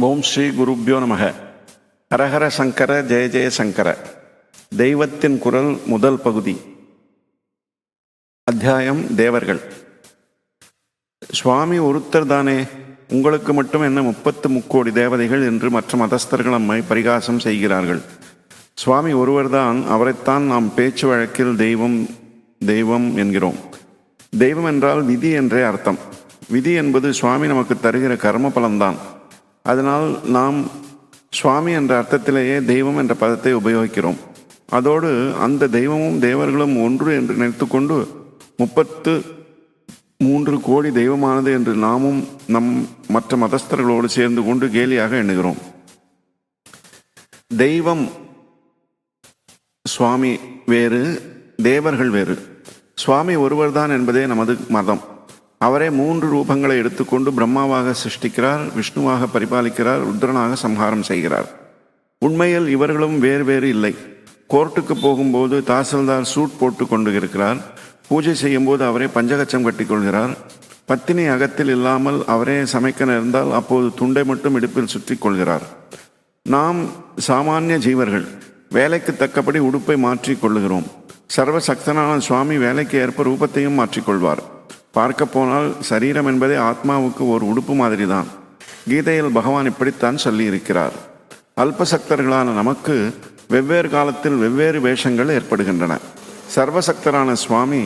ஓம் ஸ்ரீ குருப்யோ நமக. ஹரஹர சங்கர ஜெய ஜெய சங்கர. தெய்வத்தின் குரல் முதல் பகுதி. அத்தியாயம் தேவர்கள். சுவாமி ஒருத்தர் தானே உங்களுக்கு மட்டும் என்ன முப்பத்து முக்கோடி தேவதைகள் என்று மற்ற மதஸ்தர்கள் நம்மை பரிகாசம் செய்கிறார்கள். சுவாமி ஒருவர்தான் அவரைத்தான் நாம் பேச்சு வழக்கில் தெய்வம் தெய்வம் என்கிறோம். தெய்வம் என்றால் விதி என்றே அர்த்தம். விதி என்பது சுவாமி நமக்கு தருகிற கர்ம பலன்தான் அதனால் நாம் சுவாமி என்ற அர்த்தத்திலேயே தெய்வம் என்ற பதத்தை உபயோகிக்கிறோம். அதோடு அந்த தெய்வமும் தேவர்களும் ஒன்று என்று நினைத்துக்கொண்டு முப்பத்து மூன்று கோடி தெய்வமானது என்று நாமும் நம் மற்ற மதஸ்தர்களோடு சேர்ந்து கொண்டு கேலியாக எண்ணுகிறோம். தெய்வம் சுவாமி வேறு தேவர்கள் வேறு. சுவாமி ஒருவர்தான் என்பதே நமது மதம். அவரே மூன்று ரூபங்களை எடுத்துக்கொண்டு பிரம்மாவாக சிருஷ்டிக்கிறார் விஷ்ணுவாக பரிபாலிக்கிறார் ருத்ரனாக சம்ஹாரம் செய்கிறார். உண்மையில் இவர்களும் வேறு வேறு இல்லை. கோர்ட்டுக்கு போகும்போது தாசில்தார் சூட் போட்டு கொண்டு இருக்கிறார். பூஜை செய்யும்போது அவரே பஞ்சகச்சம் கட்டிக்கொள்கிறார் பத்தினி அகத்தில் இல்லாமல் அவரே சமைக்க நேர்ந்தால் அப்போது துண்டை மட்டும் இடுப்பில் சுற்றி கொள்கிறார். நாம் சாமானிய ஜீவர்கள் வேலைக்கு தக்கபடி உடுப்பை மாற்றிக் கொள்ளுகிறோம். சர்வசக்தனான சுவாமி வேலைக்கு ஏற்ப ரூபத்தையும் மாற்றிக்கொள்வார் பார்க்க போனால் சரீரம் என்பதே ஆத்மாவுக்கு ஒரு உடுப்பு மாதிரி தான் கீதையில் பகவான் இப்படித்தான் சொல்லியிருக்கிறார். அல்பசக்தர்களான நமக்கு வெவ்வேறு காலத்தில் வெவ்வேறு வேஷங்கள் ஏற்படுகின்றன. சர்வசக்தரான சுவாமி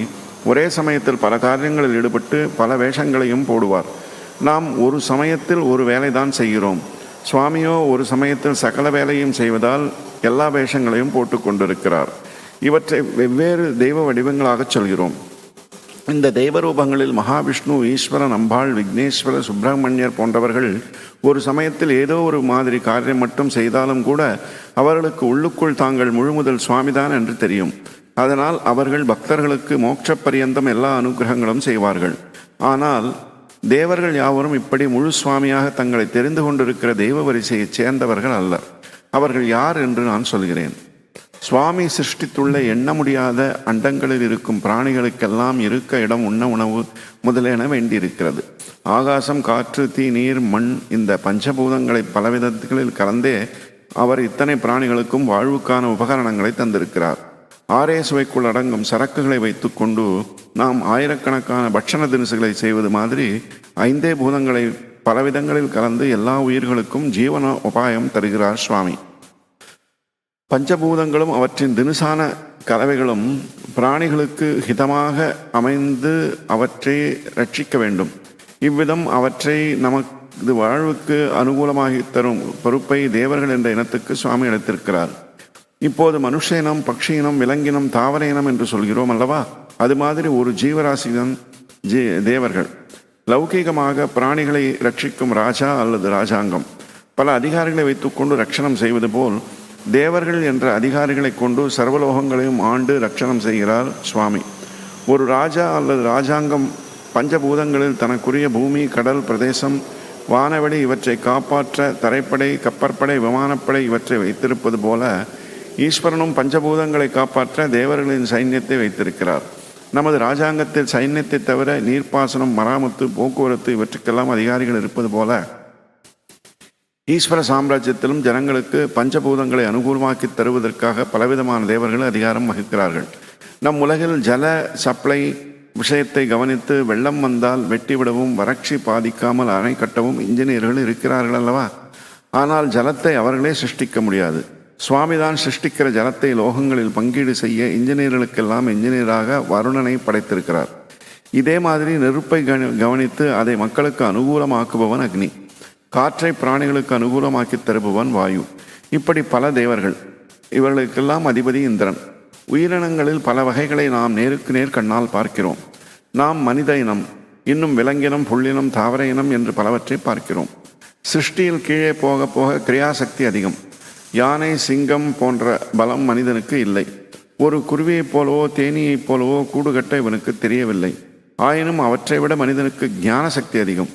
ஒரே சமயத்தில் பல காரியங்களில் ஈடுபட்டு பல வேஷங்களையும் போடுவார். நாம் ஒரு சமயத்தில் ஒரு வேலை தான் செய்கிறோம். சுவாமியோ ஒரு சமயத்தில் சகல வேலையும் செய்வதால் எல்லா வேஷங்களையும் போட்டு கொண்டிருக்கிறார். இவற்றை வெவ்வேறு தெய்வ வடிவங்களாகச் சொல்கிறோம். இந்த தெய்வ ரூபங்களில் மகாவிஷ்ணு ஈஸ்வரன் அம்பாள் விக்னேஸ்வர சுப்பிரமணியர் போன்றவர்கள் ஒரு சமயத்தில் ஏதோ ஒரு மாதிரி காரியம் மட்டும் செய்தாலும் கூட அவர்களுக்கு உள்ளுக்குள் தாங்கள் முழுமுதல் சுவாமிதான் என்று தெரியும். அதனால் அவர்கள் பக்தர்களுக்கு மோட்ச பரியந்தம் எல்லா அனுகிரகங்களும் செய்வார்கள். ஆனால் தேவர்கள் யாவரும் இப்படி முழு சுவாமியாக தங்களை தெரிந்து கொண்டிருக்கிற தெய்வ வரிசையைச் சேர்ந்தவர்கள் அல்ல அவர்கள் யார் என்று நான் சொல்கிறேன். சுவாமி சிருஷ்டித்துள்ள எண்ண முடியாத அண்டங்களில் இருக்கும் பிராணிகளுக்கெல்லாம் இருக்க இடம் உண்ண உணவு முதலென வேண்டியிருக்கிறது. ஆகாசம் காற்று தீ நீர் மண் இந்த பஞ்சபூதங்களை பலவிதங்களில் கலந்தே அவர் இத்தனை பிராணிகளுக்கும் வாழ்வுக்கான உபகரணங்களை தந்திருக்கிறார். ஆரே சுவைக்குள் அடங்கும் சரக்குகளை வைத்துக்கொண்டு நாம் ஆயிரக்கணக்கான பட்சண தினசுகளை செய்வது மாதிரி ஐந்தே பூதங்களை பலவிதங்களில் கலந்து எல்லா உயிர்களுக்கும் ஜீவன உபாயம் தருகிறார் சுவாமி. பஞ்சபூதங்களும் அவற்றின் தினுசான கலவைகளும் பிராணிகளுக்கு ஹிதமாக அமைந்து அவற்றை ரட்சிக்க வேண்டும். இவ்விதம் அவற்றை நமது வாழ்வுக்கு அனுகூலமாகி தரும் பொறுப்பை தேவர்கள் என்ற இனத்துக்கு சுவாமி அளித்திருக்கிறார். இப்போது மனுஷ இனம் பக்ஷி இனம் விலங்கினம் தாவர இனம் என்று சொல்கிறோம் அல்லவா? அது மாதிரி ஒரு ஜீவராசிதான் ஜீ தேவர்கள். லௌகீகமாக பிராணிகளை ரட்சிக்கும் ராஜா அல்லது ராஜாங்கம். பல அதிகாரிகளை வைத்துக்கொண்டு ரட்சணம் செய்வது போல் தேவர்கள் என்ற அதிகாரிகளை கொண்டு சர்வலோகங்களையும் ஆண்டு ரட்சணம் செய்கிறார் சுவாமி. ஒரு ராஜா அல்லது ராஜாங்கம் பஞ்சபூதங்களில் தனக்குரிய பூமி கடல் பிரதேசம் வானவெளி இவற்றை காப்பாற்ற தரைப்படை கப்பற்படை விமானப்படை இவற்றை வைத்திருப்பது போல ஈஸ்வரனும் பஞ்சபூதங்களை காப்பாற்ற தேவர்களின் சைன்யத்தை வைத்திருக்கிறார். நமது ராஜாங்கத்தில் சைன்யத்தை தவிர நீர்ப்பாசனம் மராமத்து போக்குவரத்து இவற்றுக்கெல்லாம் அதிகாரிகள் இருப்பது போல ஈஸ்வர சாம்ராஜ்யத்திலும் ஜனங்களுக்கு பஞ்சபூதங்களை அனுகூலமாக்கி தருவதற்காக பலவிதமான தேவர்கள் அதிகாரம் வகிக்கிறார்கள். நம் உலகில் ஜல சப்ளை விஷயத்தை கவனித்து வெள்ளம் வந்தால் வெட்டிவிடவும் வறட்சி பாதிக்காமல் அணை கட்டவும் இன்ஜினியர்கள் இருக்கிறார்கள் அல்லவா? ஆனால் ஜலத்தை அவர்களே சிருஷ்டிக்க முடியாது. சுவாமிதான் சிருஷ்டிக்கிற ஜலத்தை லோகங்களில் பங்கீடு செய்ய இன்ஜினியர்களுக்கெல்லாம் இன்ஜினியராக வருணனை படைத்திருக்கிறார். இதே மாதிரி நெருப்பை கவனித்து அதை மக்களுக்கு அனுகூலமாக்குபவன் அக்னி. காற்றை பிராணிகளுக்கு அனுகூலமாக்கி தருபவன் வாயு. இப்படி பல தேவர்கள். இவர்களுக்கெல்லாம் அதிபதி இந்திரன். உயிரினங்களில் பல வகைகளை நாம் நேருக்கு நேர் கண்ணால் பார்க்கிறோம். நாம் மனித இனம் இன்னும் விலங்கினம் புள்ளினம் தாவர இனம் என்று பலவற்றை பார்க்கிறோம். சிருஷ்டியில் கீழே போக போக கிரியாசக்தி அதிகம். யானை சிங்கம் போன்ற பலம் மனிதனுக்கு இல்லை. ஒரு குருவியைப் போலவோ தேனியைப் போலவோ கூடுகட்ட இவனுக்கு தெரியவில்லை. ஆயினும் அவற்றை விட மனிதனுக்கு ஞான சக்தி அதிகம்.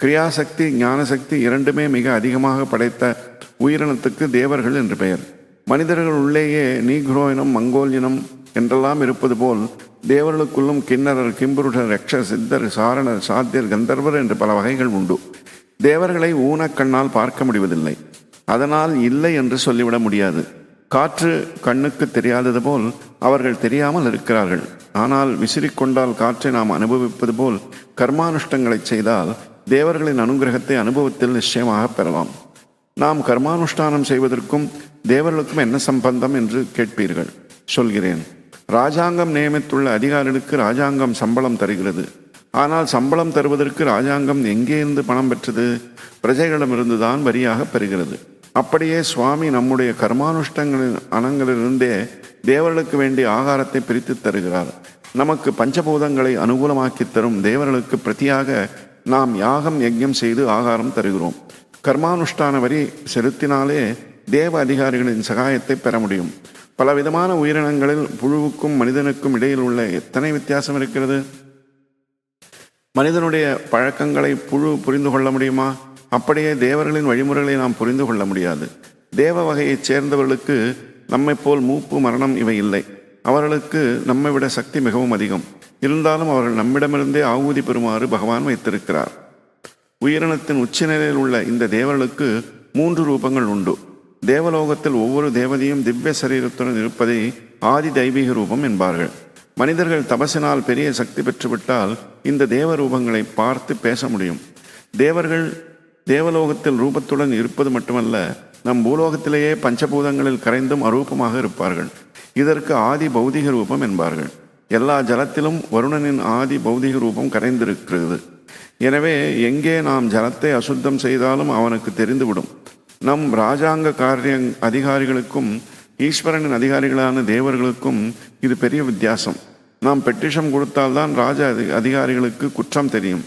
கிரியாசக்தி ஞானசக்தி இரண்டுமே மிக அதிகமாக படைத்த உயிரினத்துக்கு தேவர்கள் என்று பெயர். மனிதர்கள் உள்ளேயே நீக்ரோ இனம் மங்கோல் இனம் என்றெல்லாம் இருப்பது போல் தேவர்களுக்குள்ளும் கிண்ணறர் கிம்புருடர் யக்ஷ சித்தர் சாரணர் சாத்தியர் கந்தர்வர் என்று பல வகைகள் உண்டு. தேவர்களை ஊனக்கண்ணால் பார்க்க முடிவதில்லை. அதனால் இல்லை என்று சொல்லிவிட முடியாது. காற்று கண்ணுக்கு தெரியாதது போல் அவர்கள் தெரியாமல் இருக்கிறார்கள். ஆனால் விசிறிக்கொண்டால் காற்றை நாம் அனுபவிப்பது போல் கர்மானுஷ்டங்களை செய்தால் தேவர்களின் அனுகிரகத்தை அனுபவத்தில் நிச்சயமாக பெறலாம். நாம் கர்மானுஷ்டானம் செய்வதற்கும் தேவர்களுக்கும் என்ன சம்பந்தம் என்று கேட்பீர்கள்? சொல்கிறேன். ராஜாங்கம் நியமித்துள்ள அதிகாரிகளுக்கு ராஜாங்கம் சம்பளம் தருகிறது. ஆனால் சம்பளம் தருவதற்கு ராஜாங்கம் எங்கே இருந்து பணம் பெற்றது? பிரஜைகளிடமிருந்து தான் வரியாக பெறுகிறது. அப்படியே சுவாமி நம்முடைய கர்மானுஷ்டங்களின் அணங்களிலிருந்தே தேவர்களுக்கு வேண்டிய ஆகாரத்தை பிரித்து தருகிறார். நமக்கு பஞ்சபூதங்களை அனுகூலமாக்கி தரும் தேவர்களுக்கு பிரதியாக நாம் யாகம் யஜ்யம் செய்து ஆகாரம் தருகிறோம். கர்மானுஷ்டான வரி செலுத்தினாலே தேவ அதிகாரிகளின் சகாயத்தை பெற முடியும். பலவிதமான உயிரினங்களில் புழுவுக்கும் மனிதனுக்கும் இடையில் உள்ள எத்தனை வித்தியாசம் இருக்கிறது? மனிதனுடைய பழக்கங்களை புழு புரிந்து கொள்ள முடியுமா? அப்படியே தேவர்களின் வழிமுறைகளை நாம் புரிந்து கொள்ள முடியாது. தேவ வகையைச் சேர்ந்தவர்களுக்கு நம்மை போல் மூப்பு மரணம் இவை இல்லை. அவர்களுக்கு நம்மை விட சக்தி மிகவும் அதிகம். இருந்தாலும் அவர்கள் நம்மிடமிருந்தே ஆகுதி பெறுமாறு பகவான் வைத்திருக்கிறார். உயிரினத்தின் உச்சநிலையில் உள்ள இந்த தேவர்களுக்கு மூன்று ரூபங்கள் உண்டு. தேவலோகத்தில் ஒவ்வொரு தேவதையும் திவ்ய சரீரத்துடன் இருப்பதை ஆதி தெய்வீக ரூபம் என்பார்கள். மனிதர்கள் தபசினால் பெரிய சக்தி பெற்றுவிட்டால் இந்த தேவ ரூபங்களை பார்த்து பேச முடியும். தேவர்கள் தேவலோகத்தில் ரூபத்துடன் இருப்பது மட்டுமல்ல நம் பூலோகத்திலேயே பஞ்சபூதங்களில் கரைந்தும் அரூபமாக இருப்பார்கள். இதற்கு ஆதி பௌதிக ரூபம் என்பார்கள். எல்லா ஜலத்திலும் வருணனின் ஆதி பௌதிக ரூபம் கரைந்திருக்கிறது. எனவே எங்கே நாம் ஜலத்தை அசுத்தம் செய்தாலும் அவனுக்கு தெரிந்துவிடும். நம் ராஜாங்க காரிய அதிகாரிகளுக்கும் ஈஸ்வரனின் அதிகாரிகளான தேவர்களுக்கும் இது பெரிய வித்தியாசம். நாம் பெட்டிஷம் கொடுத்தால்தான் ராஜ அதி அதிகாரிகளுக்கு குற்றம் தெரியும்.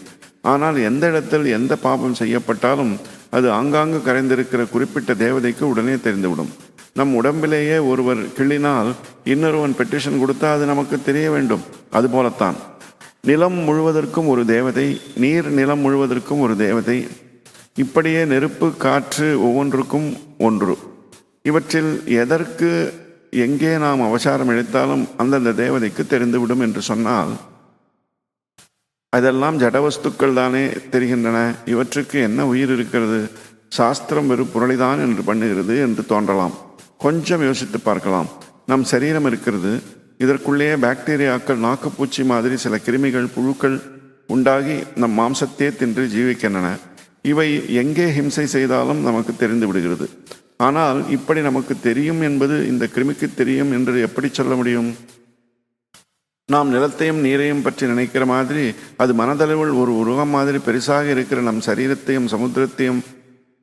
ஆனால் எந்த இடத்தில் எந்த பாபம் செய்யப்பட்டாலும் அது ஆங்காங்கு கரைந்திருக்கிற குறிப்பிட்ட தேவதைக்கு உடனே தெரிந்துவிடும். நம் உடம்பிலேயே ஒருவர் கிள்ளினால் இன்னொருவன் பெட்டிஷன் கொடுத்தா அது நமக்கு தெரிய வேண்டும். அதுபோலத்தான் நிலம் முழுவதற்கும் ஒரு தேவதை நீர் நிலம் முழுவதற்கும் ஒரு தேவதை. இப்படியே நெருப்பு காற்று ஒவ்வொன்றுக்கும் ஒன்று. இவற்றில் எதற்கு எங்கே நாம் அவசாரம் இழைத்தாலும் அந்தந்த தேவதைக்கு தெரிந்துவிடும் என்று சொன்னால் அதெல்லாம் ஜடவஸ்துக்கள் தானே தெரிகின்றன. இவற்றுக்கு என்ன உயிர் இருக்கிறது? சாஸ்திரம் வெறும் புரளிதான் என்று பண்ணுகிறது என்று தோன்றலாம். கொஞ்சம் யோசித்து பார்க்கலாம். நம் சரீரம் இருக்கிறது. இதற்குள்ளேயே பாக்டீரியாக்கள் நாக்குப்பூச்சி மாதிரி சில கிருமிகள் புழுக்கள் உண்டாகி நம் மாம்சத்தையே தின்று ஜீவிக்கின்றன. இவை எங்கே ஹிம்சை செய்தாலும் நமக்கு தெரிந்து விடுகிறது. ஆனால் இப்படி நமக்கு தெரியும் என்பது இந்த கிருமிக்கு தெரியும் என்று எப்படி சொல்ல முடியும்? நாம் நிலத்தையும் நீரையும் பற்றி நினைக்கிற மாதிரி அது மனதளவில் ஒரு உருவம் மாதிரி பெருசாக இருக்கிற நம் சரீரத்தையும் சமுத்திரத்தையும்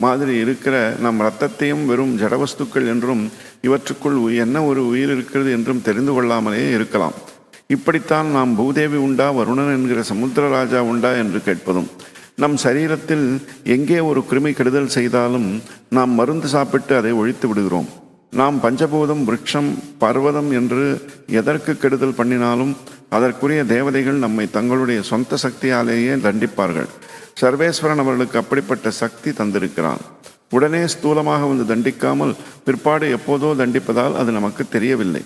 மாதிரி இருக்கிற நம் இரத்தத்தையும் வெறும் ஜடவஸ்துக்கள் என்றும் இவற்றுக்குள் உ- என்ன ஒரு உயிர் இருக்கிறது என்றும் தெரிந்து கொள்ளாமலே இருக்கலாம். இப்படித்தான் நாம் பூதேவி உண்டா வருணன் என்கிற சமுத்திரராஜா உண்டா என்று கேட்பதும் நம் சரீரத்தில் எங்கே ஒரு கிருமி கெடுதல் செய்தாலும் நாம் மருந்து சாப்பிட்டு அதை ஒழித்து விடுகிறோம். நாம் பஞ்சபூதம் விரக்ஷம் பர்வதம் என்று எதற்கு கெடுதல் பண்ணினாலும் அதற்குரிய தேவதைகள் நம்மை தங்களுடைய சொந்த சக்தியாலேயே தண்டிப்பார்கள். சர்வேஸ்வரன் அவர்களுக்கு அப்படிப்பட்ட சக்தி தந்திருக்கிறான். உடனே ஸ்தூலமாக வந்து தண்டிக்காமல் பிற்பாடு எப்போதோ தண்டிப்பதால் அது நமக்கு தெரியவில்லை.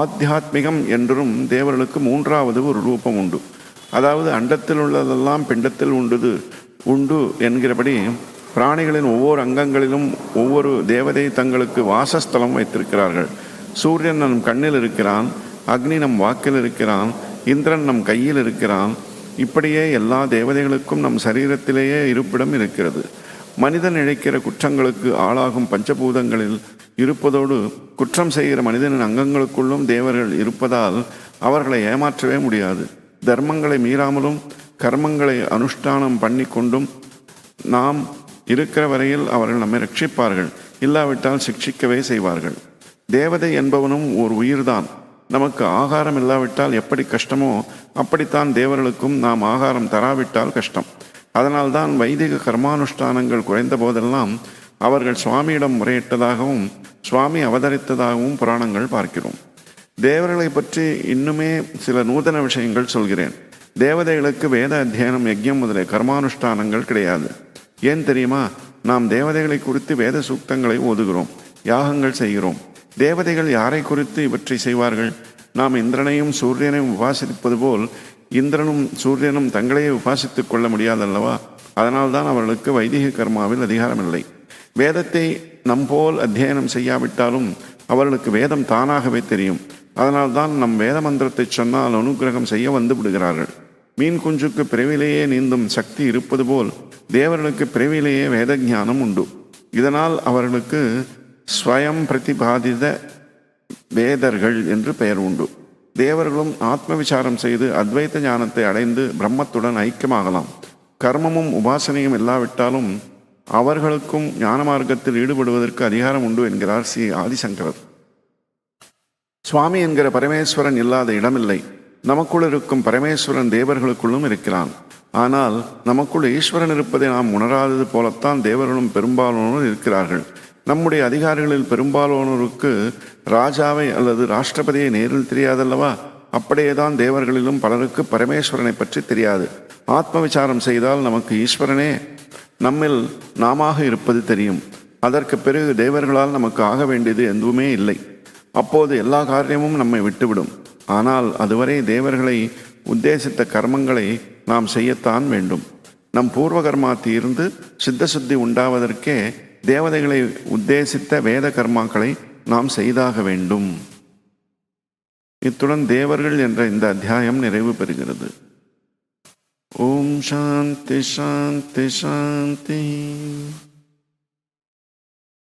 ஆத்தியாத்மிகம் என்றும் தேவர்களுக்கு மூன்றாவது ஒரு ரூபம் உண்டு. அதாவது அண்டத்தில் உள்ளதெல்லாம் பிண்டத்தில் உண்டுது உண்டு என்கிறபடி பிராணிகளின் ஒவ்வொரு அங்கங்களிலும் ஒவ்வொரு தேவதை தங்களுக்கு வாசஸ்தலம் வைத்திருக்கிறார்கள். சூரியன் நம் கண்ணில் இருக்கிறான் அக்னி நம் வாக்கில் இருக்கிறான் இந்திரன் நம் கையில் இருக்கிறான். இப்படியே எல்லா தேவதைகளுக்கும் நம் சரீரத்திலேயே இருப்பிடம் இருக்கிறது. மனிதன் இழைக்கிற குற்றங்களுக்கு ஆளாகும் பஞ்சபூதங்களில் இருப்பதோடு குற்றம் செய்கிற மனிதனின் அங்கங்களுக்குள்ளும் தேவர்கள் இருப்பதால் அவர்களை ஏமாற்றவே முடியாது. தர்மங்களை மீறாமலும் கர்மங்களை அனுஷ்டானம் பண்ணி கொண்டும் நாம் இருக்கிற வரையில் அவர்கள் நம்மை ரட்சிப்பார்கள். இல்லாவிட்டால் சிக்ஷிக்கவே செய்வார்கள். தேவதை என்பவனும் ஒரு உயிர்தான். நமக்கு ஆகாரம் இல்லாவிட்டால் எப்படி கஷ்டமோ அப்படித்தான் தேவர்களுக்கும் நாம் ஆகாரம் தராவிட்டால் கஷ்டம். அதனால்தான் வைதிக கர்மானுஷ்டானங்கள் குறைந்த போதெல்லாம் அவர்கள் சுவாமியிடம் முறையிட்டதாகவும் சுவாமி அவதரித்ததாகவும் புராணங்கள் பார்க்கிறோம். தேவர்களை பற்றி இன்னுமே சில நூதன விஷயங்கள் சொல்கிறேன். தேவதைகளுக்கு வேத அத்தியனம் யஜ்யம் முதலிய கர்மானுஷ்டானங்கள் கிடையாது. ஏன் தெரியுமா? நாம் தேவதைகளை குறித்து வேத சூக்தங்களை ஓதுகிறோம் யாகங்கள் செய்கிறோம். தேவதைகள் யாரை குறித்து இவற்றை செய்வார்கள்? நாம் இந்திரனையும் சூரியனையும் உபாசிப்பது போல் இந்திரனும் சூரியனும் தங்களையே உபாசித்துக் கொள்ள முடியாதல்லவா? அதனால்தான் அவர்களுக்கு வைதிக கர்மாவில் அதிகாரமில்லை. வேதத்தை நம்போல் அத்தியனம் செய்யாவிட்டாலும் அவர்களுக்கு வேதம் தானாகவே தெரியும். அதனால்தான் நம் வேத மந்திரத்தை சொன்னால் அனுக்கிரகம் செய்ய வந்து விடுகிறார்கள். மீன் குஞ்சுக்கு பிறவிலேயே நீந்தும் சக்தி இருப்பது போல் தேவர்களுக்கு பிறவிலேயே வேத ஞானம் உண்டு. இதனால் அவர்களுக்கு ஸ்வயம் பிரதிபாதித வேதர்கள் என்று பெயர் உண்டு. தேவர்களும் ஆத்ம விசாரம் செய்து அத்வைத்த ஞானத்தை அடைந்து பிரம்மத்துடன் ஐக்கியமாகலாம். கர்மமும் உபாசனையும் இல்லாவிட்டாலும் அவர்களுக்கும் ஞான மார்க்கத்தில் ஈடுபடுவதற்கு அதிகாரம் உண்டு என்கிறார் ஸ்ரீ ஆதிசங்கரர். சுவாமி என்கிற பரமேஸ்வரன் இல்லாத இடமில்லை. நமக்குள் இருக்கும் பரமேஸ்வரன் தேவர்களுக்குள்ளும் இருக்கிறான். ஆனால் நமக்குள் ஈஸ்வரன் இருப்பதை நாம் உணராதது போலத்தான் தேவர்களும் பெரும்பாலானோர் இருக்கிறார்கள். நம்முடைய அதிகாரிகளில் பெரும்பாலானோருக்கு ராஜாவை அல்லது ராஷ்டிரபதியை நேரில் தெரியாதல்லவா? அப்படியேதான் தேவர்களிலும் பலருக்கு பரமேஸ்வரனை பற்றி தெரியாது. ஆத்ம விசாரம் செய்தால் நமக்கு ஈஸ்வரனே. நம்மில் நாமாக இருப்பது தெரியும். அதற்கு பிறகு தேவர்களால் நமக்கு ஆக வேண்டியது எதுவுமே இல்லை. அப்போது எல்லா காரியமும் நம்மை விட்டுவிடும். ஆனால் அதுவரை தேவர்களை உத்தேசித்த கர்மங்களை நாம் செய்யத்தான் வேண்டும். நம் பூர்வகர்மா தீர்ந்து சித்த சுத்தி உண்டாவதற்கே தேவதைகளை உத்தேசித்த வேத கர்மாக்களை நாம் செய்தாக வேண்டும். இத்துடன் தேவர்கள் என்ற இந்த அத்தியாயம் நிறைவு பெறுகிறது. ஓம் சாந்தி சாந்தி சாந்தி.